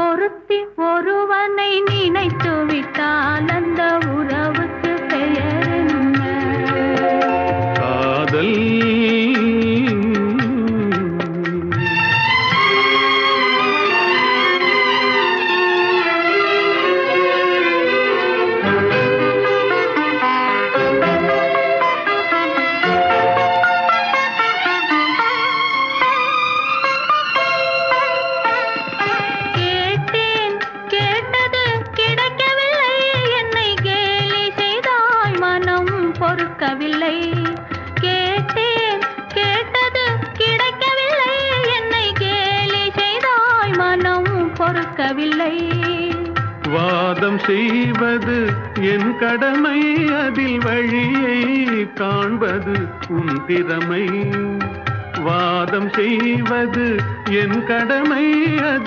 ஒருத்தி ஒருவனை நினைத்து விட்டால் அந்த உறவுக்கு பெயர் காதல் பொறுக்கவில்லை கேட்டேன் கேட்டது கிடைக்கவில்லை. என்னை கேலி செய்தாய் மனம் பொறுக்கவில்லை. வாதம் செய்வது என் கடமை அதில் வழியை காண்பது உன் திறமை. வாதம் செய்வது என் கடமை அதில்